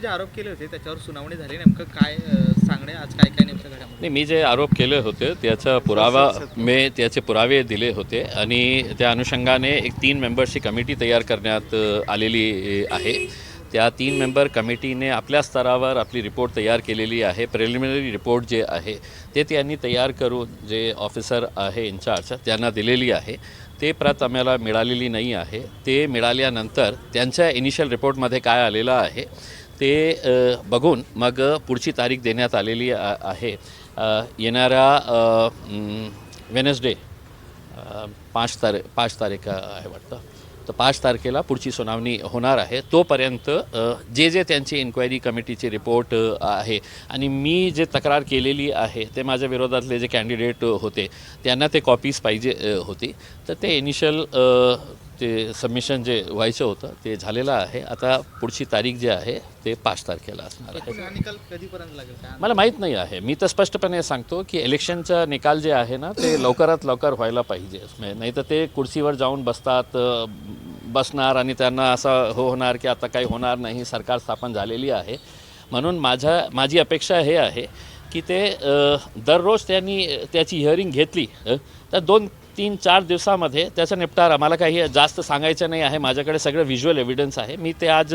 जे आरोप केले होते त्याच्यावर सुनावणी झाली. नेमकं काय सांगणे आज काय काय नेमकं घडामोडी? नाही मी जे आरोप केले होते त्याचा पुरावा मी त्याचे पुरावे दिले होते आणि त्या अनुषंगाने एक तीन मेंबर्सची कमिटी तयार करण्यात आलेली आहे. त्या तीन मेंबर कमिटीने आपल्या स्तरावर आपली रिपोर्ट तयार केलेली आहे. प्रिलिमिनरी रिपोर्ट जे आहे ते त्यांनी तयार करून जे ऑफिसर आहे इन्चार्ज त्यांना दिलेली आहे. ते प्रत आम्हाला मिळालेली नाही आहे. ते मिळाल्यानंतर त्यांच्या इनिशियल रिपोर्टमध्ये काय आलेलं आहे ते बघून मग पुढची तारीख देण्यात आलेली आहे. येणारा वेनसडे पाच तारे पाच तारीख आहे वाटतं. तर पाच तारखेला पुढची सुनावणी होणार आहे. तोपर्यंत जे जे त्यांची इन्क्वायरी कमिटीचे रिपोर्ट आहे आणि मी जे तक्रार केलेली आहे ते माझ्या विरोधातले जे कॅन्डिडेट होते त्यांना ते कॉपीज पाहिजे होती. तर ते इनिशियल ते सबमिशन जे व्हायचं होतं ते झालेलं आहे. आता पुढची तारीख जी आहे ते पाच तारखेला असणार आहे. मला माहीत नाही आहे. मी तर स्पष्टपणे सांगतो की इलेक्शनचा निकाल जे आहे ना ते लवकरात लवकर व्हायला पाहिजे. नाही तर ते कुर्सीवर जाऊन बसतात बसणार आणि त्यांना असं हो होणार की आता काही होणार नाही सरकार स्थापन झालेली आहे. म्हणून माझ्या माझी अपेक्षा हे आहे की ते दररोज त्यांनी त्याची हिअरिंग घेतली तर दोन तीन चार दिवसामध्ये त्याचा निपटारा. मला काही जास्त सांगायचं नाही आहे. माझ्याकडे सगळं व्हिज्युअल एव्हिडन्स आहे. मी ते आज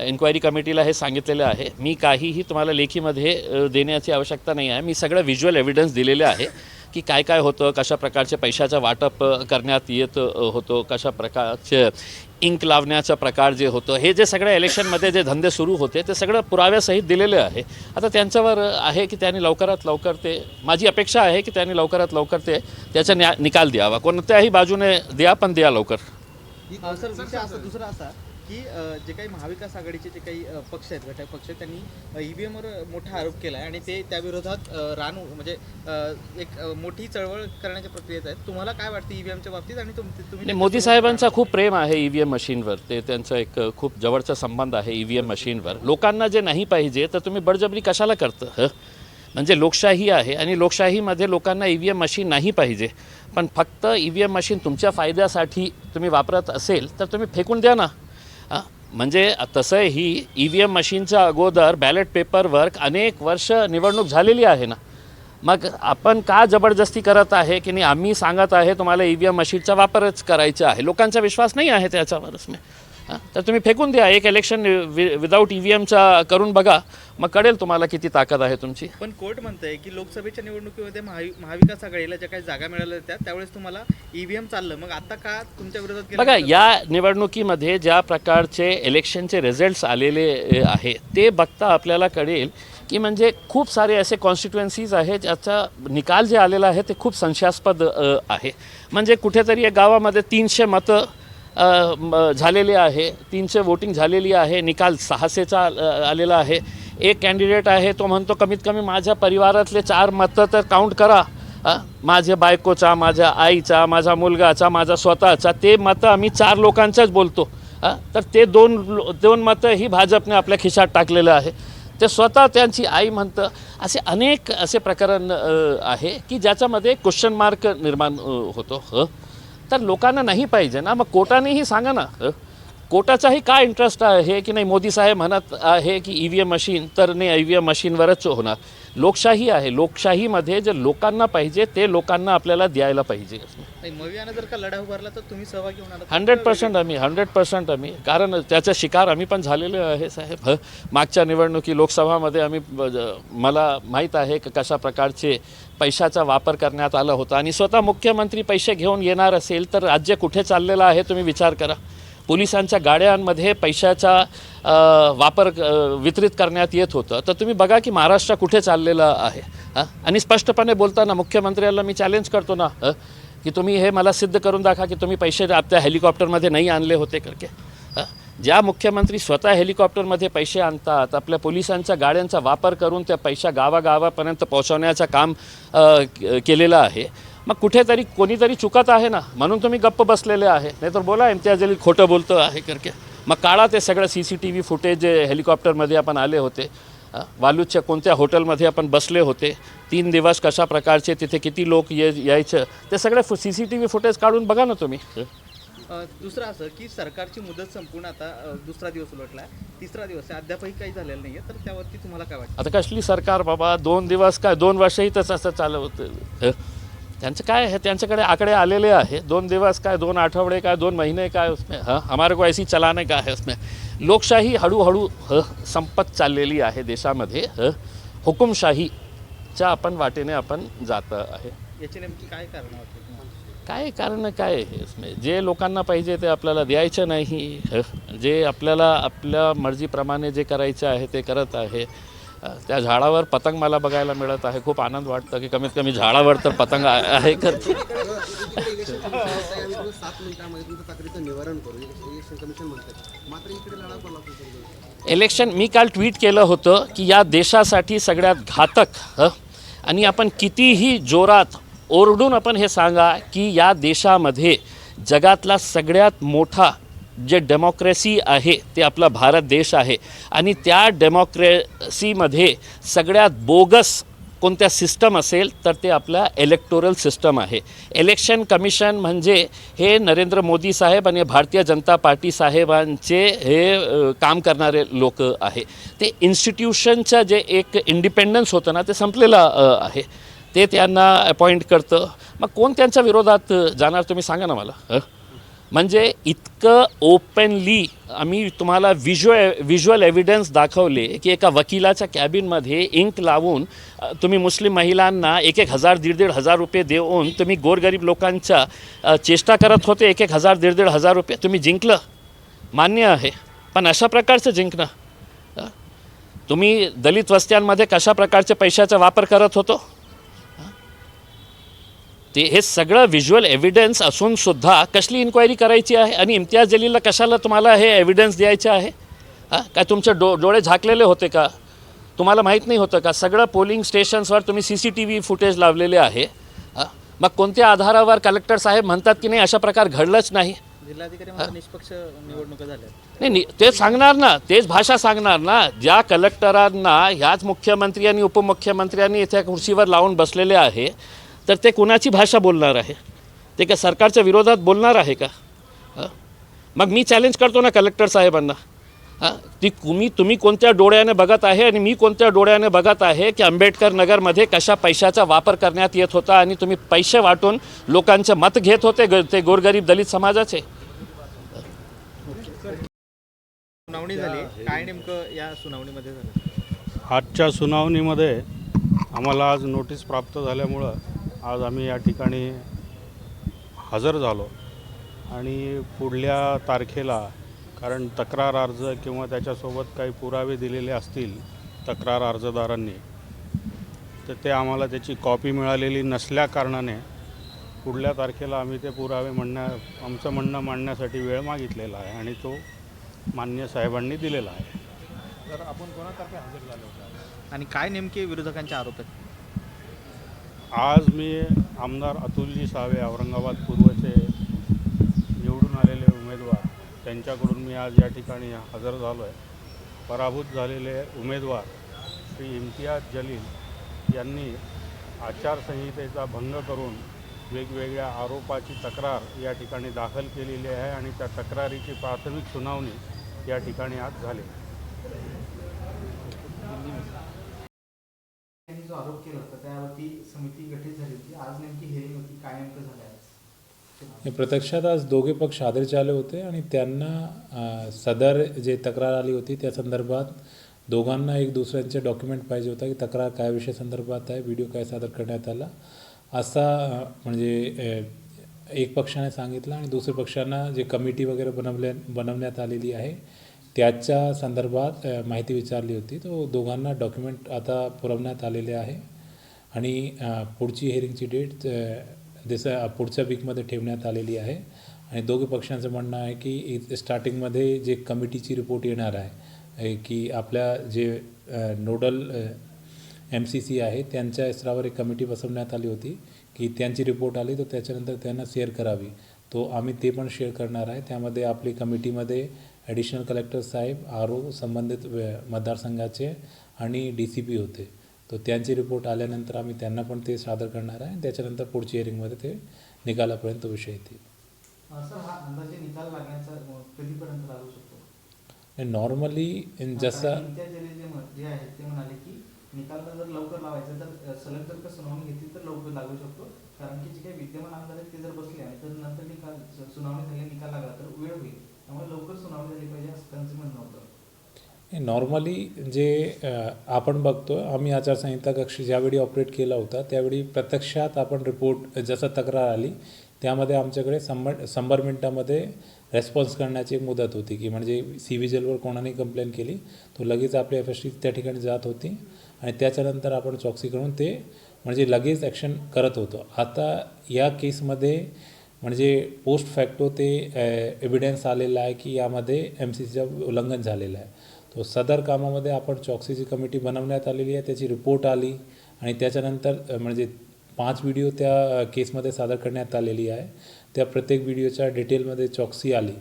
इन्क्वायरी कमिटीला हे सांगितलेलं आहे. मी काहीही तुम्हाला लेखीमध्ये देण्याची आवश्यकता नाही आहे. मी सगळं व्हिज्युअल एव्हिडन्स दिलेले आहे. की काय काय होतं कशा प्रकारचे पैशाचं वाटप करण्यात येत होतं कशा प्रकारचे इंक लावण्याचा प्रकार जे होतं हे जे सगळ्या इलेक्शनमध्ये जे धंदे सुरू होते ते सगळं पुराव्यासहित दिलेले आहे. आता त्यांच्यावर आहे की त्यांनी लवकरात लवकर ते माझी अपेक्षा आहे की त्यांनी लवकरात लवकर ते त्याचा न्या निकाल द्यावा. कोणत्याही बाजूने द्या पण द्या लवकर. सर दुसरा असा. की जे काही महाविकास आघाडीचे जे काही पक्ष आहेत घटक पक्ष आहेत, त्यांनी ईव्हीएम वर मोठा आरोप केला आहे आणि ते त्या विरोधात अ, रान म्हणजे एक मोठी चळवळ करण्याच्या प्रक्रियेत आहेत. तुम्हाला काय वाटतं ईव्हीएमच्या बाबतीत आणि तुम- तुम्ही मोदी साहेबांचा खूप प्रेम आहे ई व्ही एम मशीनवर. ते त्यांचा एक खूप जवळचा संबंध आहे ई व्ही एम मशीनवर. लोकांना जे नाही पाहिजे तर तुम्ही बळजबरी कशाला करतं हं? म्हणजे लोकशाही आहे आणि लोकशाहीमध्ये लोकांना ई व्ही एम मशीन नाही पाहिजे. पण फक्त ई व्ही एम मशीन तुमच्या फायद्यासाठी तुम्ही वापरत असेल तर तुम्ही फेकून द्या ना. म्हणजे म्हणजे तसंही ई व्ही एम मशीनच्या अगोदर बॅलेट पेपरवर अनेक वर्ष निवडणूक झालेली आहे ना. मग आपण का जबरदस्ती करत आहे की नाही? आम्ही सांगत आहे तुम्हाला ई व्ही एम मशीनचा वापरच करायचा आहे. लोकांचा विश्वास नाही आहे त्याच्यावरच मी. तर तुम्ही फेकून द्या एक इलेक्शन विदाऊट ई व्ही एमचा करून बघा. मग कळेल तुम्हाला किती ताकद आहे तुमची. पण कोर्ट म्हणतंय की लोकसभेच्या निवडणुकीमध्ये महावि महाविकास आघाडीला ज्या काही जागा मिळाल्या होत्या त्यावेळेस तुम्हाला ईव्हीएम चाललं. मग आता का तुमच्या विरोधात? बघा या निवडणुकीमध्ये ज्या प्रकारचे इलेक्शनचे रिझल्ट्स आलेले आहे ते बघता आपल्याला कळेल की म्हणजे खूप सारे असे कॉन्स्टिट्युएन्सीज आहे ज्याचा निकाल जे आलेला आहे ते खूप संशयास्पद आहे. म्हणजे कुठेतरी या गावामध्ये तीनशे मतं झालेले आहे. तीनशे वोटिंग झालेली आहे. निकाल सहाशेचा आलेला आहे. एक कॅन्डिडेट आहे तो म्हणतो कमीत कमी माझ्या परिवारातले चार मतं तर काउंट करा. माझ्या बायकोचा माझ्या आईचा माझा मुलगाचा माझा स्वतःचा ते मतं आम्ही चार लोकांचाच बोलतो. तर ते दोन लो- दोन मतं ही भाजपने आपल्या खिशात टाकलेलं आहे. ते स्वतः त्यांची आई म्हणतं असे अनेक असे प्रकरण आहे की ज्याच्यामध्ये क्वेश्चन मार्क निर्माण होतो. ह? तर लोकांना नाही पाहिजे ना. मग कोर्टानेही सांगा ना. कोटाचाही कोर्टाचाही काय इंटरेस्ट आहे? की नाही मोदी साहेब म्हणत आहे की ई व्ही एम मशीन तर नाही ई व्ही एम मशीनवरच होणार. लोकशाही आहे. लोकशाहीमध्ये जे लोकांना पाहिजे ते लोकांना आपल्याला द्यायला पाहिजे. मवियानं जर का लढा उभारला तर तुम्ही सहभागी होणार? हंड्रेड पर्सेंट आम्ही हंड्रेड पर्सेंट आम्ही. कारण त्याचा शिकार आम्ही पण झालेलो आहे साहेब. मागच्या निवडणुकी लोकसभामध्ये आम्ही मला माहीत आहे की कशा प्रकारचे पैशाचा वापर करण्यात आला होता. आणि स्वतः मुख्यमंत्री पैसे घेऊन येणार असेल तर राज्य कुठे चाललेलं आहे तुम्ही विचार करा. पोलिसांच्या गाड्यांमध्ये पैशाचा वापर वितरित करण्यात येत होतं. तर तुम्ही बघा की महाराष्ट्र कुठे चाललेलं आहे. हां आणि स्पष्टपणे बोलताना मुख्यमंत्र्याला मी चॅलेंज करतो ना की तुम्ही हे मला सिद्ध करून दाखवा की तुम्ही पैसे आपल्या हेलिकॉप्टरमध्ये नाही आणले होते करके. ज्या मुख्यमंत्री स्वतः हेलिकॉप्टरमध्ये पैसे आणतात आपल्या पोलिसांच्या गाड्यांचा वापर करून त्या पैसा गावागावापर्यंत पोहोचवण्याचं काम केलेलं आहे. मग कुठेतरी कोणीतरी चुकत आहे ना म्हणून तुम्ही गप्प बसलेले आहे. नाहीतर बोला इम्तियाज अली खोटं बोलतं आहे करके. मग काढा ते सगळं C C T V footage हेलिकॉप्टरमध्ये आपण आले होते. वालूच्या कोणत्या हॉटेलमध्ये आपण बसले होते? तीन दिवस कशा प्रकारचे तिथे किती लोक ये यायचं? ते सगळे C C T V footage काढून बघा ना तुम्ही. दुसरं असं की सरकारची मुदत संपूर्ण आता दुसरा दिवस उलटला तिसरा दिवस आहे. अद्यापही काही झालेलं नाही आहे तर त्यावरती तुम्हाला काय वाटतं? आता कसली सरकार बाबा? दोन दिवस काय? दोन वर्षही तसं असं चालवतं? त्यांचं काय आहे त्यांच्याकडे आकडे आलेले आहे. दोन दिवस काय दोन आठवडे काय दोन महीने काय उसमें हाँ? हमारे को ऐसी चलाने का है उसमें. लोकशाही हळूहळू ह संपत चाललेली आहे देशामध्ये ह. हुकुमशाहीच्या आपण वाटेने आपण जात आहे. याची नेमकी काय कारण काय कारण काय आहे इसमें जे लोकांना पाहिजे ते आपल्याला द्यायचं नाही ह? जे आपल्याला आपल्या मर्जीप्रमाणे जे करायचं आहे ते करत आहे. त्या झाडावर पतंग मला बघायला मिळत आहे. खूप आनंद वाटतं की कमीत कमी झाडावर तर पतंग आहे कर इलेक्शन इलेक्शन मी काल ट्विट केलं होतं की या देशासाठी सगळ्यात घातक ह? आणि आपण कितीही जोरात ओरडून आपण हे सांगा की या देशामध्ये जगातला सगळ्यात मोठा जे डेमोक्रेसी आहे ते आपला भारत देश आहे. आणि त्या डेमोक्रेसीमध्ये सगळ्यात बोगस कोणत्या सिस्टम असेल तर ते आपला इलेक्टोरल सिस्टम आहे. इलेक्शन कमिशन म्हणजे हे नरेंद्र मोदी साहेब आणि भारतीय जनता पार्टी साहेबांचे हे काम करणारे लोक आहे. ते इन्स्टिट्यूशनचं जे एक इंडिपेंडन्स होतं ना ते संपलेलं आहे. ते त्यांना अपॉइंट करतं. मग कोण त्यांच्या विरोधात जाणार तुम्ही सांगा ना मला हं? म्हणजे इतकं ओपनली आम्ही तुम्हाला विज्युअ व्हिज्युअल एव्हिडन्स दाखवले की एका वकिलाच्या कॅबिनमध्ये इंक लावून तुम्ही मुस्लिम महिलांना एक एक हजार दीड दीड हजार रुपये देऊन तुम्ही गोरगरीब लोकांच्या चेष्टा करत होते एक एक हजार दीड दीड हजार रुपये. तुम्ही जिंकलं. मान्य आहे. पण अशा प्रकारचं जिंकणं तुम्ही दलित वस्त्यांमध्ये कशा प्रकारच्या पैशाचा वापर करत होतो? ते हे सगळं व्हिज्युअल एव्हिडन्स असून सुद्धा कसली इन्क्वायरी करायची आहे आणि इम्तियाज जलीलला कशाला तुम्हाला हे एव्हिडन्स द्यायचं आहे? हां? काय तुमचे डो डोळे झाकलेले होते का? तुम्हाला माहीत नाही होतं का? सगळं पोलिंग स्टेशन्सवर तुम्ही C C T V footage लावलेले आहे. मग कोणत्या आधारावर कलेक्टर साहेब म्हणतात की नाही अशा प्रकार घडलंच नाही? निष्पक्ष निवडणुका झाल्या नाही नाही तेच सांगणार ना तेच भाषा सांगणार ना. ज्या कलेक्टरांना ह्याच मुख्यमंत्री आणि उपमुख्यमंत्र्यांनी इथे खुर्चीवर लावून बसलेले आहे तर ते कुणाची भाषा बोलणार आहे? ते का सरकारच्या विरोधात बोलणार आहे का? मग मी चॅलेंज करतो ना कलेक्टर साहेबांना. हां? ती तुम्ही तुम्ही कोणत्या डोळ्याने बघत आहे आणि मी कोणत्या डोळ्याने बघत आहे की आंबेडकर नगरमध्ये कशा पैशाचा वापर करण्यात येत होता आणि तुम्ही पैसे वाटून लोकांचे मत घेत होते? ग ते गोरगरीब दलित समाजाचे? सुनावणी झाली. काय नेमकं या सुनावणीमध्ये झालं? आजच्या सुनावणीमध्ये आम्हाला आज नोटीस प्राप्त झाल्यामुळं आज आम्ही या ठिकाणी हजर झालो. आणि पुढल्या तारखेला कारण तक्रार अर्ज किंवा त्याच्यासोबत काही पुरावे दिलेले असतील तक्रार अर्जदारांनी तर ते आम्हाला त्याची कॉपी मिळालेली नसल्याकारणाने पुढल्या तारखेला आम्ही ते पुरावे म्हणण्या आमचं म्हणणं मांडण्यासाठी वेळ मागितलेला आहे आणि तो मान्य साहेबांनी दिलेला आहे. तर आपण कोणासाठी हजर झालो आणि काय नेमके विरोधकांचे आरोप आहेत? आज मी आमदार अतुलजी सावे औरंगाबाद पूर्वचे निवडून आलेले उमेदवार त्यांच्याकडून मी आज या ठिकाणी हजर झालो आहे पराभूत झालेले उमेदवार श्री इम्तियाज जलील यांनी आचारसंहितेचा भंग करून वेगवेगळ्या आरोपाची तक्रार या ठिकाणी दाखल केलेली आहे आणि त्या तक्रारीची प्राथमिक सुनावणी या ठिकाणी आज झाली. जो आरोप केला होता त्यावरती समिती गठीत झाली होती. आज नेमकी हेरिंग होती. काय नेमकं झालं आहे हे प्रत्यक्षात आज दोघे पक्ष हाजरीचे आले होते आणि त्यांना सदर जे तक्रार आली होती त्या संदर्भात दोघांना एक दुसऱ्यांचे डॉक्युमेंट पाहिजे होता की तक्रार काय विषय संदर्भात आहे व्हिडिओ काय सादर करण्यात आला. असा म्हणजे एक पक्षाने सांगितलं आणि दुसऱ्या पक्षांना जे कमिटी वगैरे बनवल्या बनवण्यात आलेली आहे त्याच्या संदर्भात माहिती विचारली होती. तो दोघांना डॉक्युमेंट आता पुरवण्यात आलेले आहे. आणि पुढची हेअरिंगची डेट जसं पुढच्या वीकमध्ये ठेवण्यात आलेली आहे. आणि दोघे पक्षांचं म्हणणं आहे की इ- स्टार्टिंगमध्ये जे कमिटीची रिपोर्ट येणार आहे की आपल्या जे नोडल एम सी सी आहे त्यांच्या स्तरावर एक कमिटी बसवण्यात आली होती की त्यांची रिपोर्ट आली तर त्याच्यानंतर त्यांना शेअर करावी. तो आम्ही ते पण शेअर करणार आहे. त्यामध्ये आपली कमिटीमध्ये ॲडिशनल कलेक्टर साहेब आर ओ संबंधित वे- मतदारसंघाचे आणि डी सी पी होते. तो त्यांची रिपोर्ट आल्यानंतर आम्ही त्यांना पण ते सादर करणार आहे. त्याच्यानंतर पुढची हिअरिंगमध्ये ते निकालापर्यंत विषय येतील. सर हा अंदाजे निकाल लागण्याचा अ, कधीपर्यंत लागू शकतो? नॉर्मली जसं निकाल जर लवकर लावायचा तर सलग जर का सुनावणी घेतली तर लवकर लागू शकतो. कारण की जे काही विद्यमान आमदार आहेत ते जर बसले आणि तर नंतर निकाल सुनावणी झाली निकाल लागला तर वेळ होईल. त्यामुळे लवकर सुनावणी झाली पाहिजे असं त्यांचं म्हणणं होतं. नॉर्मली जे आपण बघतो आम्ही आचारसंहिता कक्ष ज्यावेळी ऑपरेट केला होता त्यावेळी प्रत्यक्षात आपण रिपोर्ट जसं तक्रार आली त्यामध्ये आमच्याकडे शंभर शंभर मिनटामध्ये रेस्पॉन्स करण्याची एक मुदत होती की म्हणजे सी विजिलवर कोणाने कंप्लेंट केली तो लगेच आपली एफ एस टी त्या ठिकाणी जात होती आणि त्याच्यानंतर आपण चौकशी करून ते म्हणजे लगेच ॲक्शन करत होतो. आता या केसमध्ये म्हणजे पोस्ट फॅक्टो ते एव्हिडन्स आलेला आहे की यामध्ये एम सी सीचं उल्लंघन झालेलं आहे. तो सदर कामामध्ये आपण चॉक्सीची कमिटी बनवण्यात आलेली आहे त्याची रिपोर्ट आली आणि त्याच्यानंतर म्हणजे पाच व्हिडिओ त्या केसमध्ये सादर करण्यात आलेली आहे. त्या प्रत्येक व्हिडिओच्या डिटेलमध्ये चॉक्सी आली.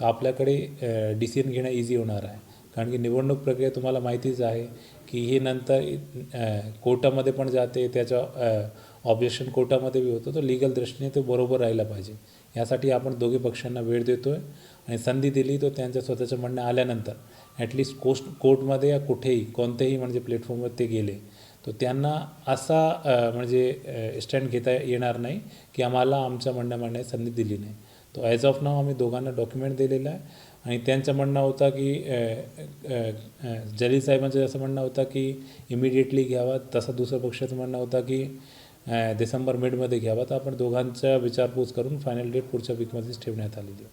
तर आपल्याकडे डिसिजन घेणं इझी होणार आहे. कारण की निवडणूक प्रक्रिया तुम्हाला माहितीच आहे की हे नंतर कोर्टामध्ये पण जाते त्याचं ऑब्जेक्शन कोर्टामध्ये बी होतं. तर लिगल दृष्टीने ते बरोबर राहिला पाहिजे. यासाठी आपण दोघे पक्षांना वेळ देतो आहे आणि संधी दिली तर त्यांच्या स्वतःचं म्हणणं आल्यानंतर ॲटलिस्ट कोस्ट कोर्टमध्ये या कुठेही कोणत्याही म्हणजे प्लॅटफॉर्मवर ते गेले. तर त्यांना असा म्हणजे स्टँड घेता येणार नाही की आम्हाला आमच्या म्हणण्या मांडण्याची संधी दिली नाही. तो ॲज ऑफ नाव आम्ही दोघांना डॉक्युमेंट दिलेलं आहे. आणि त्यांचं म्हणणं होतं की जली जलील साहेबांचं असं म्हणणं होतं की इमिडिएटली घ्यावा. तसं दुसरं पक्षाचं म्हणणं होतं की डिसेंबर मिडमध्ये घ्यावा. तर आपण दोघांचा विचारपूस करून फायनल डेट पुढच्या वीकमध्येच ठेवण्यात आलेली